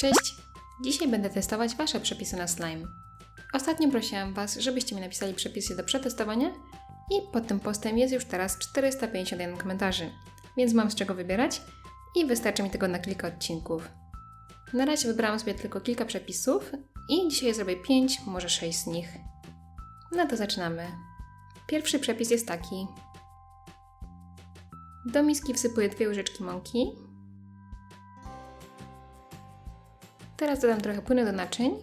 Cześć! Dzisiaj będę testować Wasze przepisy na slime. Ostatnio prosiłam Was, żebyście mi napisali przepisy do przetestowania i pod tym postem jest już teraz 451 komentarzy, więc mam z czego wybierać i wystarczy mi tego na kilka odcinków. Na razie wybrałam sobie tylko kilka przepisów i dzisiaj zrobię 5, może 6 z nich. No to zaczynamy. Pierwszy przepis jest taki. Do miski wsypuję dwie łyżeczki mąki, Teraz dodam trochę płynu do naczyń.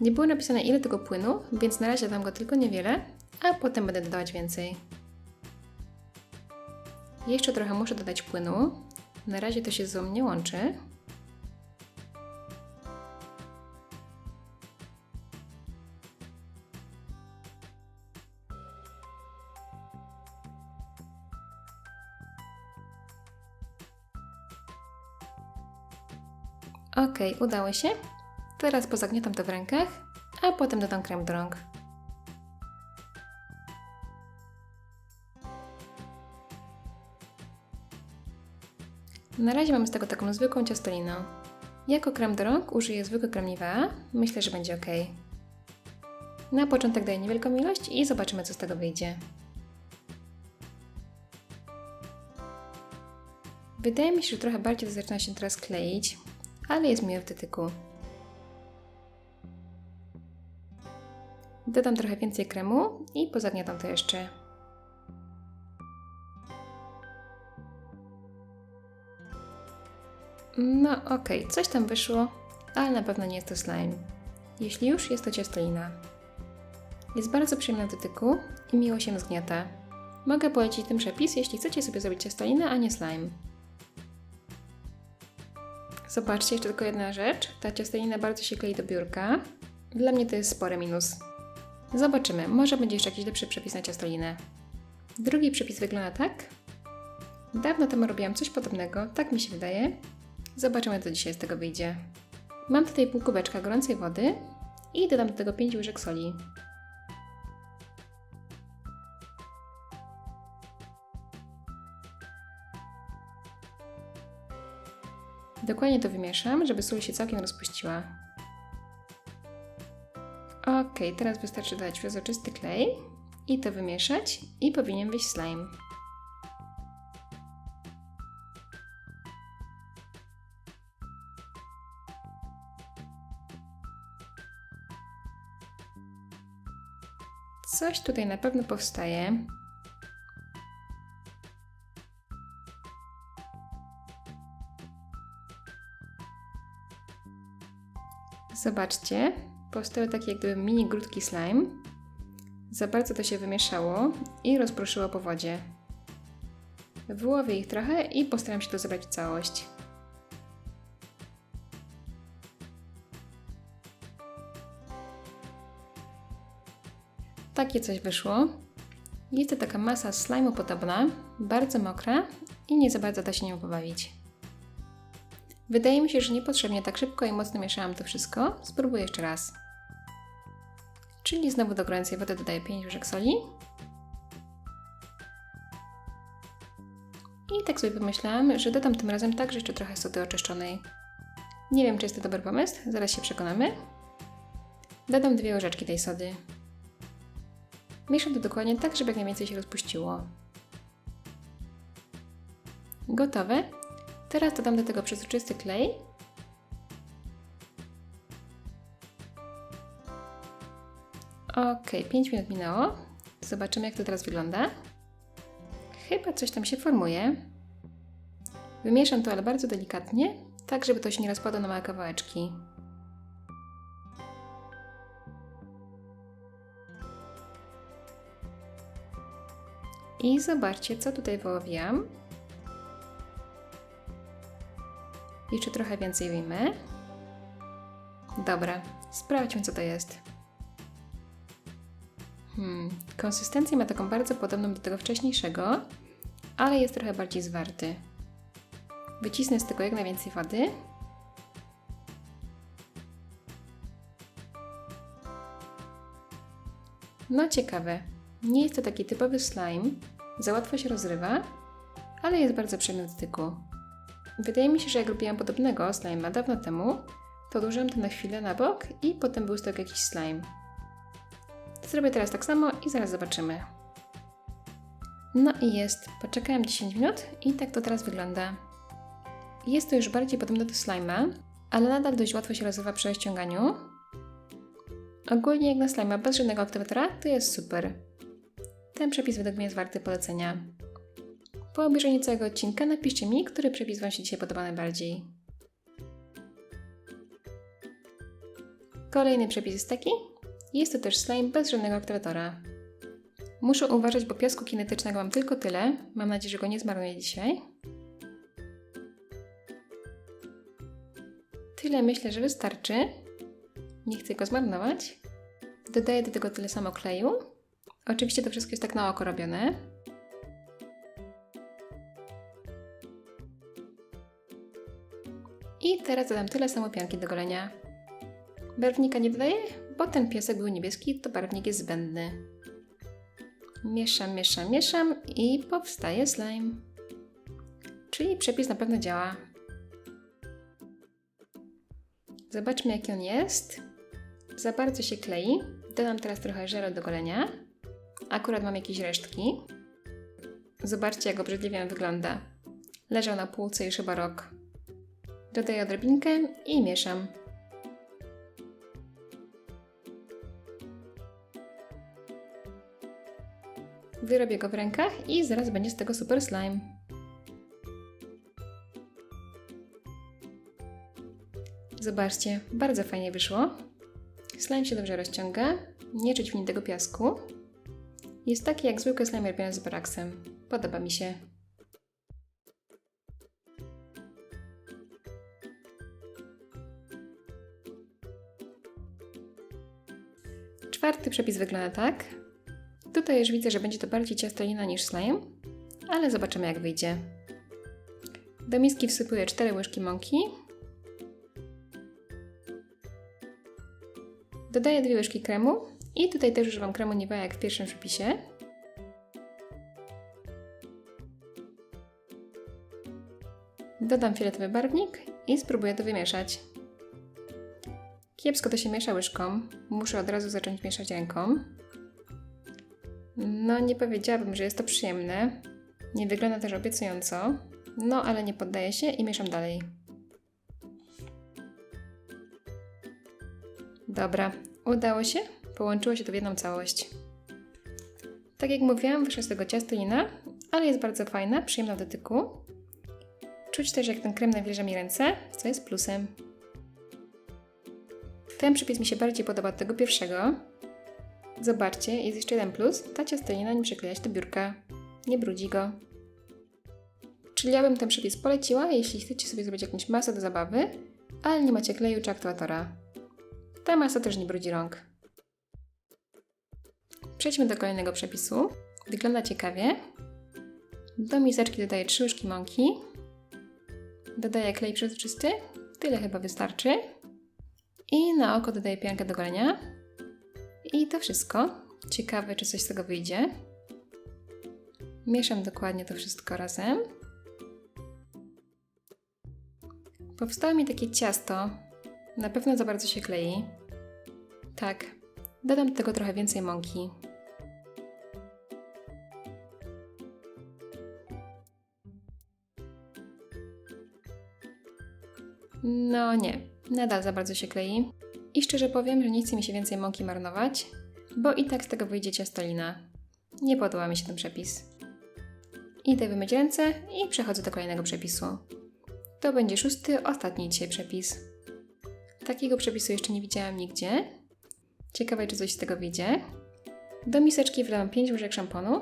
Nie było napisane ile tego płynu, więc na razie dam go tylko niewiele, a potem będę dodawać więcej. Jeszcze trochę muszę dodać płynu. Na razie to się ze sobą nie łączy. Ok, udało się. Teraz pozagniatam to w rękach, a potem dodam krem do rąk. Na razie mam z tego taką zwykłą ciastoliną. Jako krem do rąk użyję zwykły krem. Myślę, że będzie ok. Na początek daję niewielką ilość i zobaczymy, co z tego wyjdzie. Wydaje mi się, że trochę bardziej zaczyna się teraz kleić, ale jest mi w dotyku. Dodam trochę więcej kremu i pozagniatam to jeszcze. No okej, okay. coś tam wyszło, ale na pewno nie jest to slime. Jeśli już, jest to ciastolina. Jest bardzo przyjemna w dotyku i miło się zgniata. Mogę polecić ten przepis, jeśli chcecie sobie zrobić ciastolinę, a nie slime. Zobaczcie, jeszcze tylko jedna rzecz. Ta ciastolina bardzo się klei do biurka. Dla mnie to jest spory minus. Zobaczymy, może będzie jeszcze jakiś lepszy przepis na ciastolinę. Drugi przepis wygląda tak. Dawno temu robiłam coś podobnego, tak mi się wydaje. Zobaczymy, co dzisiaj z tego wyjdzie. Mam tutaj pół kubeczka gorącej wody i dodam do tego 5 łyżek soli. Dokładnie to wymieszam, żeby sól się całkiem rozpuściła. Ok, teraz wystarczy dodać przezroczysty klej i to wymieszać i powinien wyjść slime. Coś tutaj na pewno powstaje. Zobaczcie, powstały takie jak gdyby mini grudki slime. Za bardzo to się wymieszało i rozproszyło po wodzie. Wyłowię ich trochę i postaram się to zebrać w całość. Takie coś wyszło. Jest to taka masa slime'u podobna, bardzo mokra i nie za bardzo da się nią pobawić. Wydaje mi się, że niepotrzebnie tak szybko i mocno mieszałam to wszystko. Spróbuję jeszcze raz. Czyli znowu do gorącej wody dodaję 5 łyżek soli. I tak sobie pomyślałam, że dodam tym razem także jeszcze trochę sody oczyszczonej. Nie wiem, czy jest to dobry pomysł, zaraz się przekonamy. Dodam dwie łyżeczki tej sody. Mieszam to dokładnie tak, żeby jak najwięcej się rozpuściło. Gotowe. Teraz dodam do tego przezroczysty klej. Ok, 5 minut minęło. Zobaczymy, jak to teraz wygląda. Chyba coś tam się formuje. Wymieszam to, ale bardzo delikatnie, tak żeby to się nie rozpadło na małe kawałeczki. I zobaczcie, co tutaj Jeszcze trochę więcej wyjmę. Dobra, sprawdźmy co to jest. Hmm, konsystencję ma taką bardzo podobną do tego wcześniejszego, ale jest trochę bardziej zwarty. Wycisnę z tego jak najwięcej wody. No ciekawe, nie jest to taki typowy slime, za łatwo się rozrywa, ale jest bardzo przyjemny w dotyku. Wydaje mi się, że jak robiłam podobnego slime'a dawno temu, to odłożyłam to na chwilę na bok i potem był z tego jakiś slime. Zrobię teraz tak samo i zaraz zobaczymy. No i jest. Poczekałam 10 minut i tak to teraz wygląda. Jest to już bardziej podobne do slime'a, ale nadal dość łatwo się rozrywa przy ściąganiu. Ogólnie jak na slime'a bez żadnego aktywatora to jest super. Ten przepis według mnie jest warty polecenia. Po obejrzeniu całego odcinka napiszcie mi, który przepis Wam się dzisiaj podoba najbardziej. Kolejny przepis jest taki. Jest to też slime bez żadnego aktywatora. Muszę uważać, bo piasku kinetycznego mam tylko tyle. Mam nadzieję, że go nie zmarnuję dzisiaj. Tyle myślę, że wystarczy. Nie chcę go zmarnować. Dodaję do tego tyle samo kleju. Oczywiście to wszystko jest tak na oko robione. Teraz dodam tyle samo pianki do golenia. Barwnika nie dodaję, bo ten piesek był niebieski, to barwnik jest zbędny. Mieszam, mieszam, mieszam i powstaje slime. Czyli przepis na pewno działa. Zobaczmy jaki on jest. Za bardzo się klei. Dodam teraz trochę żelu do golenia. Akurat mam jakieś resztki. Zobaczcie jak obrzydliwie on wygląda. Leżał na półce już chyba rok. Dodaję odrobinkę i mieszam. Wyrobię go w rękach i zaraz będzie z tego super slime. Zobaczcie, bardzo fajnie wyszło. Slime się dobrze rozciąga, nie czuć w nim tego piasku. Jest taki jak zwykły slime robiony z boraksem. Podoba mi się. Czwarty przepis wygląda tak. Tutaj już widzę, że będzie to bardziej ciastolina niż slime, ale zobaczymy jak wyjdzie. Do miski wsypuję 4 łyżki mąki. Dodaję 2 łyżki kremu i tutaj też używam kremu Nivea jak w pierwszym przepisie. Dodam fioletowy barwnik i spróbuję to wymieszać. Kiepsko to się miesza łyżką, muszę od razu zacząć mieszać ręką. No, nie powiedziałabym, że jest to przyjemne. Nie wygląda też obiecująco. No, ale nie poddaję się i mieszam dalej. Dobra, udało się. Połączyło się to w jedną całość. Tak jak mówiłam, wyszła z tego ciastolina, ale jest bardzo fajna, przyjemna w dotyku. Czuć też, jak ten krem nawilża mi ręce, co jest plusem. Ten przepis mi się bardziej podoba od tego pierwszego. Zobaczcie, jest jeszcze jeden plus. Ta ciastolina nie przykleja się do biurka. Nie brudzi go. Czyli ja bym ten przepis poleciła, jeśli chcecie sobie zrobić jakąś masę do zabawy, ale nie macie kleju czy aktywatora. Ta masa też nie brudzi rąk. Przejdźmy do kolejnego przepisu. Wygląda ciekawie. Do miseczki dodaję 3 łyżki mąki. Dodaję klej przezroczysty. Tyle chyba wystarczy. I na oko dodaję piankę do golenia. I to wszystko. Ciekawe, czy coś z tego wyjdzie. Mieszam dokładnie to wszystko razem. Powstało mi takie ciasto. Na pewno za bardzo się klei. Tak, dodam do tego trochę więcej mąki. No nie, nadal za bardzo się klei. I szczerze powiem, że nie chce mi się więcej mąki marnować, bo i tak z tego wyjdzie ciastolina. Nie podoba mi się ten przepis. Idę wymyć ręce i przechodzę do kolejnego przepisu. To będzie szósty, ostatni dzisiaj przepis. Takiego przepisu jeszcze nie widziałam nigdzie. Ciekawe, czy coś z tego wyjdzie. Do miseczki wlewam 5 łyżek szamponu.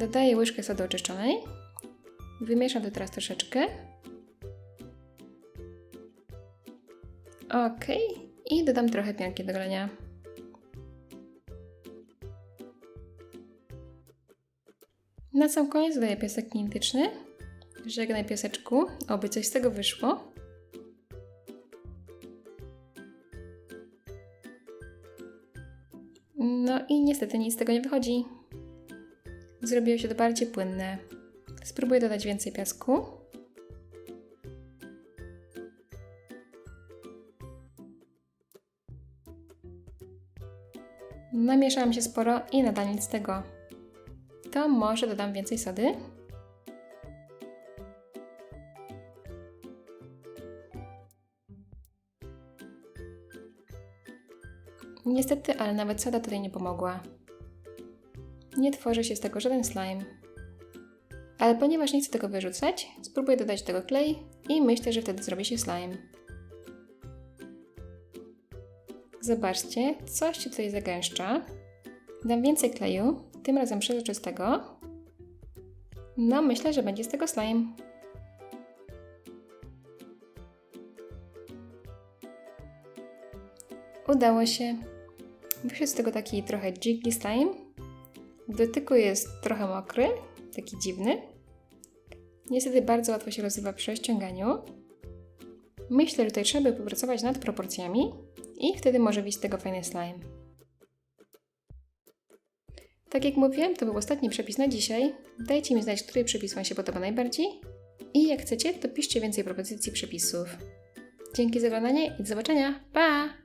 Dodaję łyżkę sody oczyszczonej. Wymieszam to teraz troszeczkę. Ok. I dodam trochę pianki do golenia. Na sam koniec dodaję piasek kinetyczny. Żegnaj piaseczku, oby coś z tego wyszło. No i niestety nic z tego nie wychodzi. Zrobiło się to bardziej płynne. Spróbuję dodać więcej piasku. Namieszałam się sporo i nadal nic z tego. To może dodam więcej sody. Niestety, ale nawet soda tutaj nie pomogła. Nie tworzy się z tego żaden slime. Ale ponieważ nie chcę tego wyrzucać, spróbuję dodać do tego klej i myślę, że wtedy zrobi się slime. Zobaczcie, coś się tutaj zagęszcza. Dam więcej kleju, tym razem przezroczystego. No, myślę, że będzie z tego slime. Udało się. Wyszedł z tego taki trochę jiggly slime. Dotyku jest trochę mokry, taki dziwny. Niestety bardzo łatwo się rozrywa przy ściąganiu. Myślę, że tutaj trzeba by popracować nad proporcjami i wtedy może wyjść z tego fajny slime. Tak jak mówiłem, to był ostatni przepis na dzisiaj. Dajcie mi znać, który przepis Wam się podoba najbardziej. I jak chcecie, to piszcie więcej propozycji przepisów. Dzięki za oglądanie i do zobaczenia. Pa!